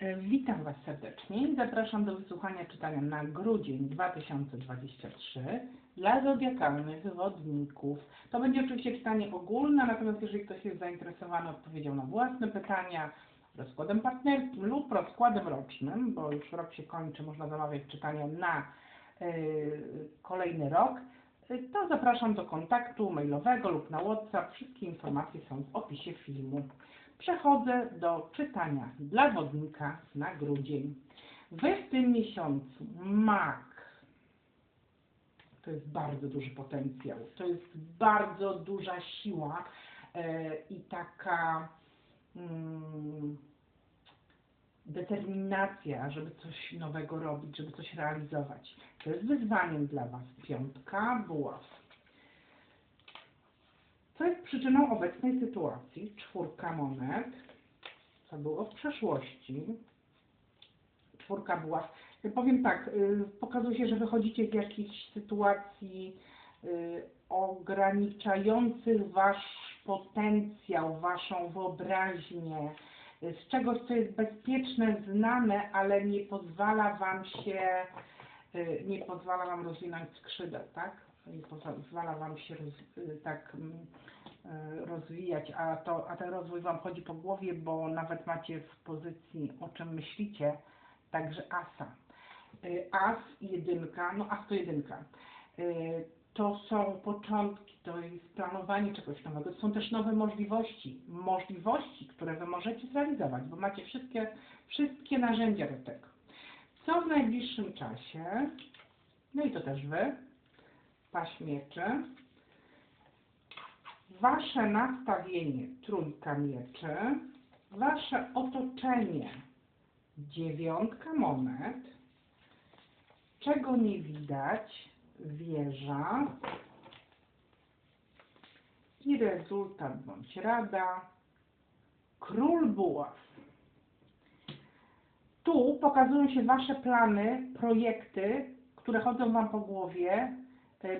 E, Witam Was serdecznie zapraszam do wysłuchania czytania na grudzień 2023 dla zodiakalnych wodników. To będzie oczywiście czytanie ogólne, natomiast jeżeli ktoś jest zainteresowany odpowiedzią na własne pytania, rozkładem partnerskim lub rozkładem rocznym, bo już rok się kończy, można zamawiać czytania na e, kolejny rok, e, to zapraszam do kontaktu mailowego lub na WhatsApp. Wszystkie informacje są w opisie filmu. Przechodzę do czytania dla wodnika na grudzień. Wy w tym miesiącu mak. To jest bardzo duży potencjał. To jest bardzo duża siła e, i taka mm, determinacja, żeby coś nowego robić, żeby coś realizować. To jest wyzwaniem dla Was. Piątka buław. Przyczyną obecnej sytuacji? Czwórka monet. Co było w przeszłości? Czwórka buław. Ja Powiem tak, y, pokazuje się, że wychodzicie z jakichś sytuacji y, ograniczających Wasz potencjał, Waszą wyobraźnię, y, z czegoś, co jest bezpieczne, znane, ale nie pozwala Wam się, y, nie pozwala Wam rozwinąć skrzydeł, tak? Nie pozwala Wam się y, tak mm, y, rozwijać, a, to, a ten rozwój Wam chodzi po głowie, bo nawet macie w pozycji, o czym myślicie, także asa. Y, As jedynka, no as to jedynka. Y, To są początki, to jest planowanie czegoś nowego, to są też nowe możliwości, możliwości, które Wy możecie zrealizować, bo macie wszystkie, wszystkie narzędzia do tego. Co w najbliższym czasie, no i to też Wy, paść mieczy, Wasze nastawienie, trójka mieczy, Wasze otoczenie, dziewiątka monet, czego nie widać, wieża. I rezultat bądź rada, król buław. Tu pokazują się Wasze plany, projekty, które chodzą Wam po głowie,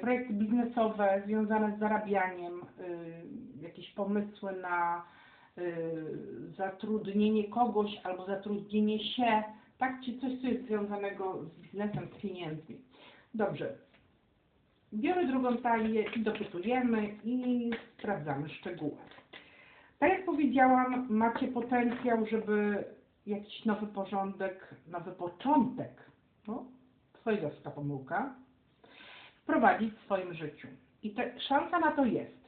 projekty biznesowe związane z zarabianiem, y, jakieś pomysły na y, zatrudnienie kogoś albo zatrudnienie się, tak, czy coś, co jest związanego z biznesem, z pieniędzmi. Dobrze. Biorę drugą talię i dopytujemy i sprawdzamy szczegóły. Tak jak powiedziałam, macie potencjał, żeby jakiś nowy porządek, nowy początek, no, twojego pomyłka, wprowadzić w swoim życiu. I te, szansa na to jest.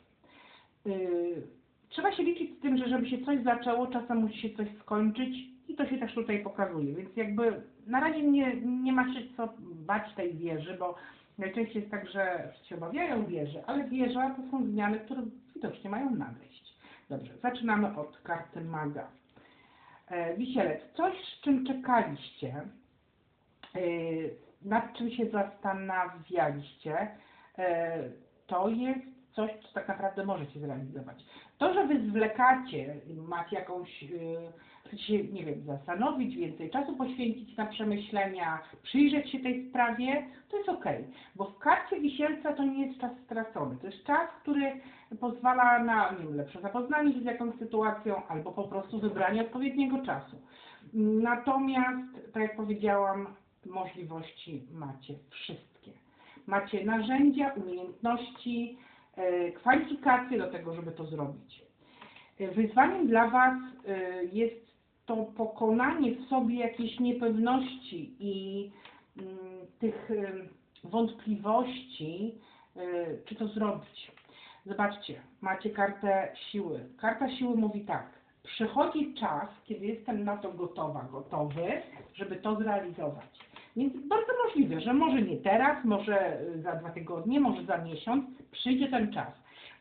Yy, trzeba się liczyć z tym, że żeby się coś zaczęło, czasem musi się coś skończyć i to się też tutaj pokazuje. Więc jakby na razie nie, nie ma się co bać tej wieży, bo najczęściej jest tak, że się obawiają wieży, ale wieża to są zmiany, które widocznie mają nadejść. Dobrze, zaczynamy od karty maga. E, Wisielec, coś z czym czekaliście, e, nad czym się zastanawialiście, e, to jest coś, co tak naprawdę możecie zrealizować. To, że wy zwlekacie, macie jakąś, yy, chcecie się, nie wiem, zastanowić, więcej czasu poświęcić na przemyślenia, przyjrzeć się tej sprawie, to jest okej, bo w karcie wisielca to nie jest czas stracony. To jest czas, który pozwala na, nie wiem, lepsze zapoznanie się z jakąś sytuacją albo po prostu wybranie odpowiedniego czasu. Natomiast, tak jak powiedziałam, możliwości macie wszystkie. Macie narzędzia, umiejętności, e, kwalifikacje do tego, żeby to zrobić. E, Wyzwaniem dla Was e, jest to pokonanie w sobie jakiejś niepewności i mm, tych wątpliwości, czy to zrobić. Zobaczcie, macie kartę siły. Karta siły mówi tak. Przychodzi czas, kiedy jestem na to gotowa, gotowy, żeby to zrealizować. Więc bardzo możliwe, że może nie teraz, może y, za dwa tygodnie, może za miesiąc przyjdzie ten czas.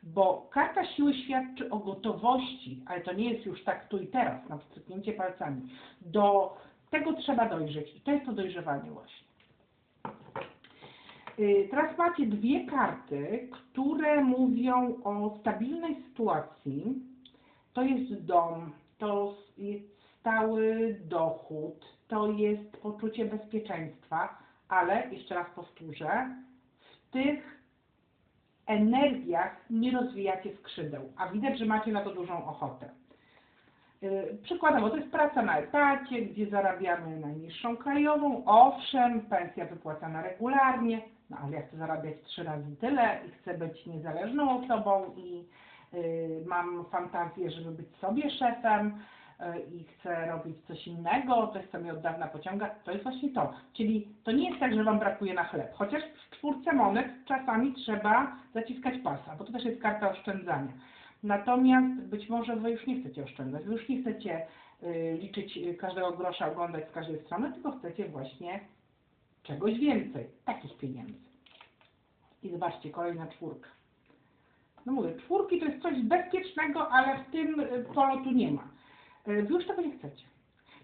Bo karta siły świadczy o gotowości, ale to nie jest już tak tu i teraz, na wstrzyknięcie palcami. Do tego trzeba dojrzeć i to jest to dojrzewanie właśnie. Y, Teraz macie dwie karty, które mówią o stabilnej sytuacji. To jest dom, to jest stały dochód, to jest poczucie bezpieczeństwa, ale jeszcze raz powtórzę, w tych energiach nie rozwijacie skrzydeł, a widać, że macie na to dużą ochotę. Y, Przykładowo, to jest praca na etacie, gdzie zarabiamy najniższą krajową. Owszem, pensja wypłacana regularnie, no ale ja chcę zarabiać trzy razy tyle i chcę być niezależną osobą i y, mam fantazję, żeby być sobie szefem i chcę robić coś innego, coś co mnie od dawna pociąga, to jest właśnie to. Czyli to nie jest tak, że Wam brakuje na chleb, chociaż w czwórce monet czasami trzeba zaciskać pasa, bo to też jest karta oszczędzania. Natomiast być może Wy już nie chcecie oszczędzać, Wy już nie chcecie y, liczyć każdego grosza, oglądać z każdej strony, tylko chcecie właśnie czegoś więcej, takich pieniędzy. I zobaczcie, kolejna czwórka. No mówię, czwórki to jest coś bezpiecznego, ale w tym y, polotu nie ma. Y, Wy już tego nie chcecie.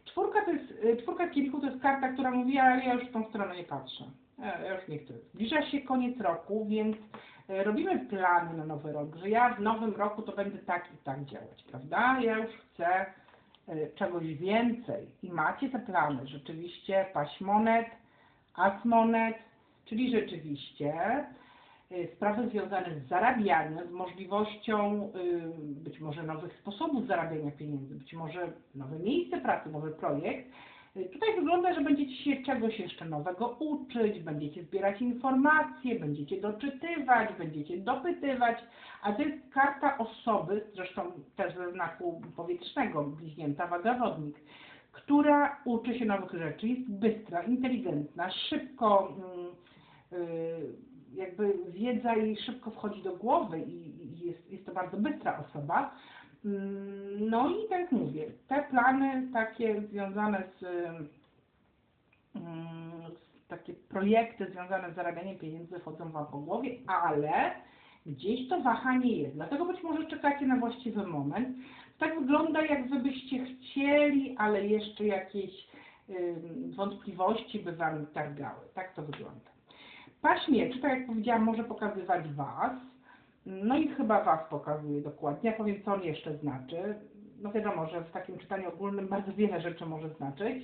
Czwórka to jest, y, czwórka kielichu to jest karta, która mówi, ale ja już w tą stronę nie patrzę. Ja, ja już nie chcę. Zbliża się koniec roku, więc robimy plany na nowy rok, że ja w nowym roku to będę tak i tak działać, prawda? Ja już chcę czegoś więcej i macie te plany, rzeczywiście paść monet, as monet, czyli rzeczywiście sprawy związane z zarabianiem, z możliwością y, być może nowych sposobów zarabiania pieniędzy, być może nowe miejsce pracy, nowy projekt. Y, Tutaj wygląda, że będziecie się czegoś jeszcze nowego uczyć, będziecie zbierać informacje, będziecie doczytywać, będziecie dopytywać, a to jest karta osoby, zresztą też ze znaku powietrznego, bliźnięta wagawodnik, która uczy się nowych rzeczy, jest bystra, inteligentna, szybko mm, y, jakby wiedza jej szybko wchodzi do głowy i jest, jest to bardzo bystra osoba. Mm, No i tak mówię, te plany takie związane z, mm, z takie projekty związane z zarabianiem pieniędzy chodzą Wam po głowie, ale gdzieś to wahanie jest. Dlatego być może czekacie na właściwy moment. Tak wygląda, jak Wy byście chcieli, ale jeszcze jakieś wątpliwości by Wam targały. Tak to wygląda. Paść mieczy, tak jak powiedziałam, może pokazywać Was. No i chyba Was pokazuje dokładnie. Ja powiem, co on jeszcze znaczy. No wiadomo, że w takim czytaniu ogólnym bardzo wiele rzeczy może znaczyć.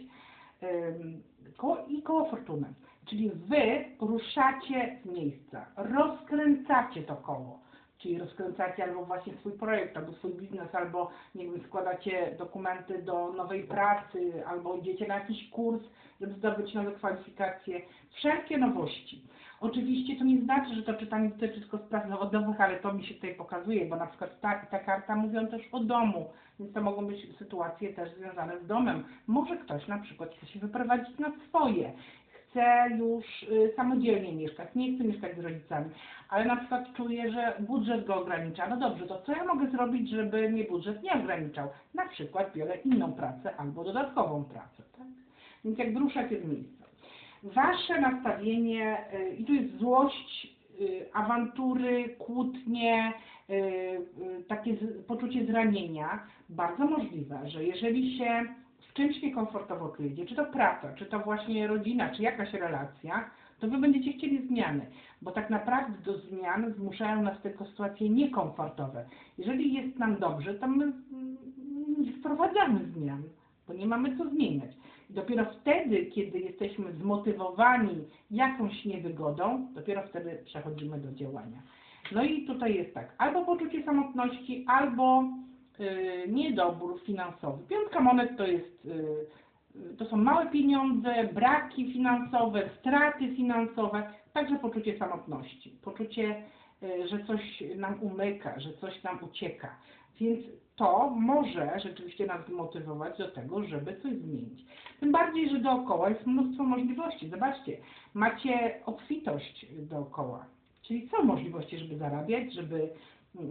Koło, I koło fortuny. Czyli Wy ruszacie z miejsca, rozkręcacie to koło. Czyli rozkręcacie albo właśnie swój projekt, albo swój biznes, albo nie wiem, składacie dokumenty do nowej pracy, albo idziecie na jakiś kurs, żeby zdobyć nowe kwalifikacje. Wszelkie nowości. Oczywiście to nie znaczy, że to czytanie dotyczy tylko spraw zawodowych, ale to mi się tutaj pokazuje, bo na przykład ta, ta karta mówią też o domu, więc to mogą być sytuacje też związane z domem. Może ktoś na przykład chce się wyprowadzić na swoje, chce już y, samodzielnie mieszkać, nie chce mieszkać z rodzicami, ale na przykład czuje, że budżet go ogranicza. No dobrze, to co ja mogę zrobić, żeby mnie budżet nie ograniczał? Na przykład biorę inną pracę albo dodatkową pracę, tak? Więc jak ruszacie z miejsca. Wasze nastawienie, y, i tu jest złość, y, awantury, kłótnie, y, takie z, poczucie zranienia, bardzo możliwe, że jeżeli się w czymś niekomfortowo czujecie, czy to praca, czy to właśnie rodzina, czy jakaś relacja, to wy będziecie chcieli zmiany, bo tak naprawdę do zmian zmuszają nas tylko sytuacje niekomfortowe. Jeżeli jest nam dobrze, to my mm, wprowadzamy zmian, bo nie mamy co zmieniać. Dopiero wtedy, kiedy jesteśmy zmotywowani jakąś niewygodą, dopiero wtedy przechodzimy do działania. No i tutaj jest tak, albo poczucie samotności, albo y, niedobór finansowy. Piątka monet to jest, y, to są małe pieniądze, braki finansowe, straty finansowe, także poczucie samotności, poczucie, y, że coś nam umyka, że coś nam ucieka. Więc to może rzeczywiście nas zmotywować do tego, żeby coś zmienić. Tym bardziej, że dookoła jest mnóstwo możliwości. Zobaczcie, macie obfitość dookoła. Czyli są możliwości, żeby zarabiać, żeby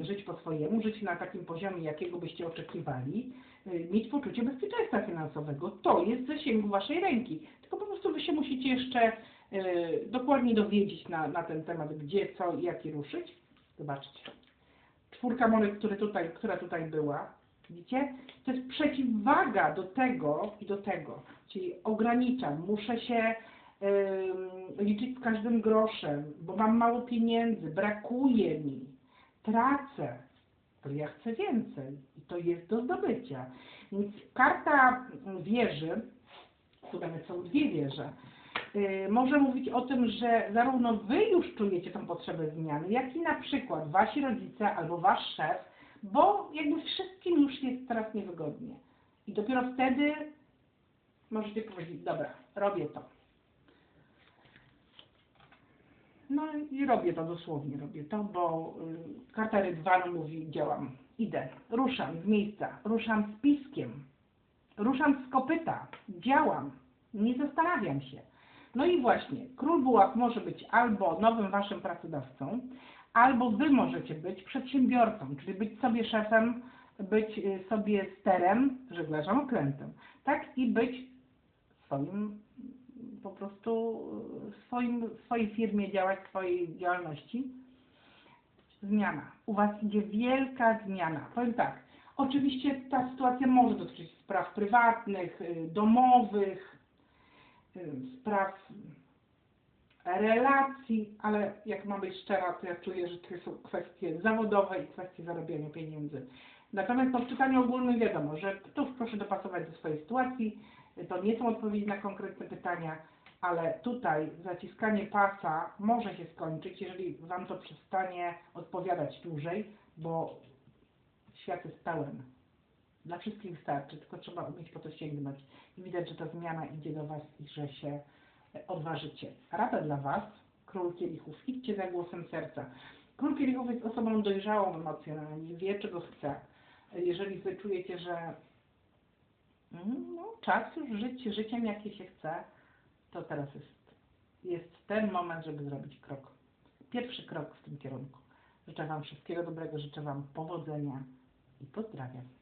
żyć po swojemu, żyć na takim poziomie, jakiego byście oczekiwali, y, mieć poczucie bezpieczeństwa finansowego. To jest w zasięgu waszej ręki. Tylko po prostu wy się musicie jeszcze y, dokładnie dowiedzieć na, na ten temat, gdzie, co i jak i ruszyć. Zobaczcie. Czwórka monet, które tutaj, która tutaj była, widzicie? To jest przeciwwaga do tego i do tego. Czyli ograniczam, muszę się ym, liczyć z każdym groszem, bo mam mało pieniędzy, brakuje mi, tracę, to ja chcę więcej i to jest do zdobycia. Więc karta wieży, tutaj są dwie wieże, yy, może mówić o tym, że zarówno Wy już czujecie tą potrzebę zmiany, jak i na przykład Wasi rodzice albo Wasz szef, bo jakby wszystkim już jest teraz niewygodnie. I dopiero wtedy możecie powiedzieć, dobra, robię to. No i robię to dosłownie, robię to, bo y, karta Rydwanu mówi, działam, idę, ruszam z miejsca, ruszam z piskiem, ruszam z kopyta, działam, nie zastanawiam się. No i właśnie, król buław może być albo nowym waszym pracodawcą, albo wy możecie być przedsiębiorcą, czyli być sobie szefem, być y, sobie sterem, żeglarzem okrętem, tak i być swoim po prostu y, swoim, swojej firmie działać, swojej działalności. Zmiana. U Was idzie wielka zmiana. Powiem tak, oczywiście ta sytuacja może dotyczyć spraw prywatnych, y, domowych, spraw relacji, ale jak mam być szczera, to ja czuję, że to są kwestie zawodowe i kwestie zarabiania pieniędzy. Natomiast no, w czytaniu ogólnym wiadomo, że tu proszę dopasować do swojej sytuacji, to nie są odpowiedzi na konkretne pytania, ale tutaj zaciskanie pasa może się skończyć, jeżeli Wam to przestanie odpowiadać dłużej, bo świat jest pełen. Dla wszystkich wystarczy, tylko trzeba umieć po to sięgnąć. I widać, że ta zmiana idzie do Was i że się e, odważycie. Rada dla Was, król kielichów, idźcie za głosem serca. Król kielichów jest osobą dojrzałą emocjonalnie, wie czego chce. Jeżeli Wy czujecie, że mm, no, czas już żyć życiem, jakie się chce, to teraz jest, jest ten moment, żeby zrobić krok. Pierwszy krok w tym kierunku. Życzę Wam wszystkiego dobrego, życzę Wam powodzenia i pozdrawiam.